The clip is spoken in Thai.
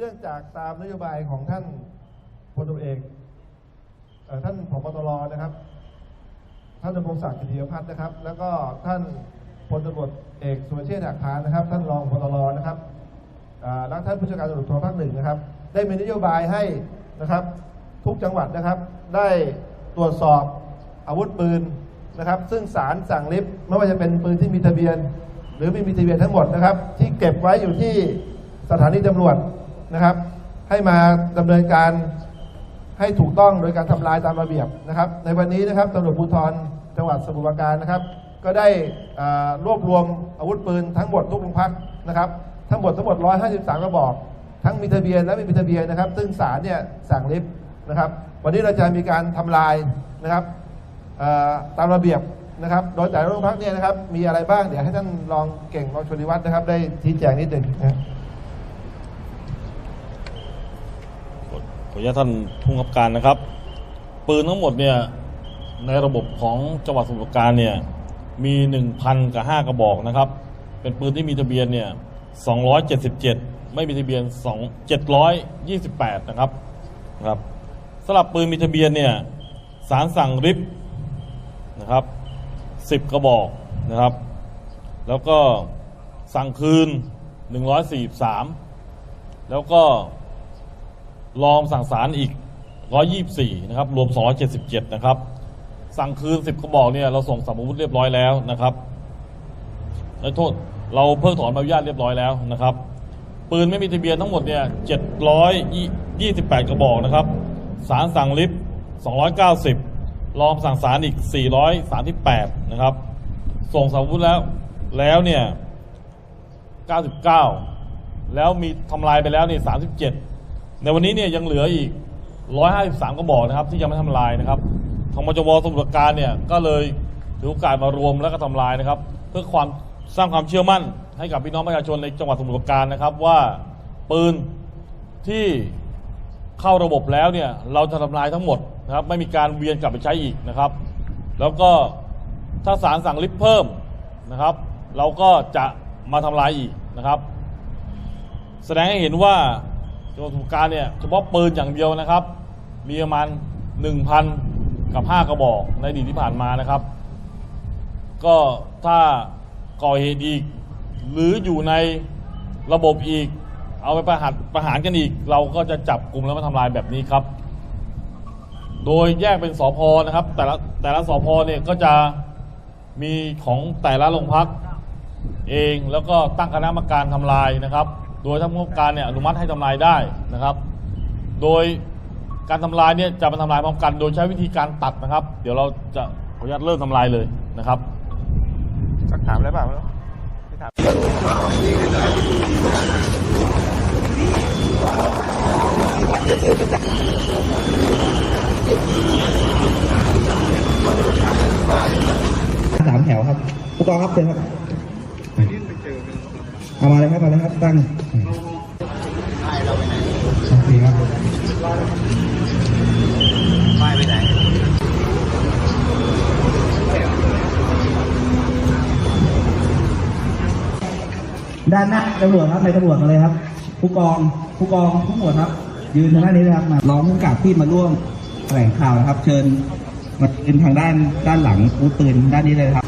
เนื่องจากตามนโยบายของท่านพลตำเอกท่านผบตรนะครับ ท่านดำรงศักดิ์กิติพัฒน์นะครับ แล้วก็ท่านพลตำรวจเอกสุรเชษฐ์หักพานนะครับ ท่านรองพลตรนะครับและท่านผู้จัดการตำรวจโทรภาคหนึ่งนะครับ ได้มีนโยบายให้นะครับ ทุกจังหวัดนะครับ ได้ตรวจสอบอาวุธปืนนะครับ ซึ่งศาลสั่งลิฟต์ไม่ว่าจะเป็นปืนที่มีทะเบียน หรือไม่มีทะเบียนทั้งหมดนะครับ ที่เก็บไว้อยู่ที่สถานีตำรวจ นะครับ ให้มาดำเนินการให้ถูกต้องโดยการทำลายตามระเบียบนะครับ ในวันนี้นะครับตำรวจภูธรจังหวัดสมุทรปราการนะครับ ก็ได้รวบรวมอาวุธปืนทั้งหมดทุกโรงพักนะครับทั้งหมดทั้งหมด 153 กระบอก ทั้งมีทะเบียนและไม่มีทะเบียนนะครับ ซึ่งศาลเนี่ยสั่งลิฟต์นะครับ วันนี้เราจะมีการทำลายนะครับตามระเบียบนะครับ โดยแต่ละโรงพักเนี่ยนะครับ มีอะไรบ้าง เดี๋ยวให้ท่านรองเก่งรองชนิวัฒน์นะครับ ได้ชี้แจงนิดหนึ่งนะครับ ข ออนุญาตท่านผู้กำกับการนะครับ ปืนทั้งหมดเนี่ยในระบบของจังหวัดสมุทรปราการเนี่ยมี1,000กับ5กระบอกนะครับ เป็นปืนที่มีทะเบียนเนี่ย277 ไม่มีทะเบียน2 728 นะครับนะครับสำหรับปืนมีทะเบียนเนี่ยศาลสั่งริบนะครับ10 กระบอกนะครับ แล้วก็สั่งคืน 143 แล้วก็ รองสั่งสารอีก 124 นะครับ รวม 277 นะครับ สั่งคืน 10กระบอกเนี่ยเราส่งสามอาวุธเรียบร้อยแล้วนะครับและโทษเราเพิกถอนใบอนุญาตเรียบร้อยแล้วนะครับ ปืนไม่มีทะเบียนทั้งหมดเนี่ย 728 กระบอกนะครับ สารสั่งลิฟต์290รองสั่งสารอีก 438 นะครับ ส่งสามอาวุธแล้วแล้วเนี่ย 99 แล้วมีทำลายไปแล้วนี่37 ในวันนี้เนี่ยยังเหลืออีก 153กระบอกนะครับ ที่ยังไม่ทำลายนะครับทางมจวสมุทรปราการเนี่ยก็เลยถือโอกาสมารวมแล้วก็ทำลายนะครับ เพื่อความสร้างความเชื่อมั่นให้กับพี่น้องประชาชนในจังหวัดสมุทรปราการนะครับ ว่าปืนที่เข้าระบบแล้วเนี่ยเราจะทำลายทั้งหมดนะครับ ไม่มีการเวียนกลับไปใช้อีกนะครับ แล้วก็ถ้าศาลสั่งลิฟต์เพิ่มนะครับ เราก็จะมาทำลายอีกนะครับ แสดงให้เห็นว่า จังหวัดสมุทรปราการเนี่ยเฉพาะปืนอย่างเดียวนะครับ มีประมาณ 1,000 กับ 5 กระบอกในอดีตที่ผ่านมานะครับ ก็ถ้าก่อเหตุอีก หรืออยู่ในระบบอีก เอาไปประหัดประหารกันอีก เราก็จะจับกลุ่มแล้วมาทำลายแบบนี้ครับ โดยแยกเป็นสพนะครับ แต่ละแต่ละสพเนี่ยก็จะมีของแต่ละโรงพักเองแล้วก็ตั้งคณะกรรมการทำลายนะครับ โดยท่านผู้กำกับการเนี่ยอนุมัติให้ทำลายได้นะครับ โดยการทำลายเนี่ยจะมาทำลายพร้อมกัน โดยใช้วิธีการตัดนะครับ เดี๋ยวเราจะขออนุญาตเริ่มทำลายเลยนะครับสักถามอะไรบ้างแล้วไม่ถามสามแถวครับผู้กองครับเชิญครับ เอามาเลยครับมาเลยครับตั้งโอเคครับไปไหนด้านหน้าตำรวจครับในตำรวจมาเลยครับ ผู้กองผู้กองผู้หมวดครับ ยืนทางด้านนี้นะครับมาร้องผู้กำกับที่มาร่วมแถลงข่าวนะครับ เชิญมายืนทางด้านด้านหลังบูธปืนด้านนี้เลยครับ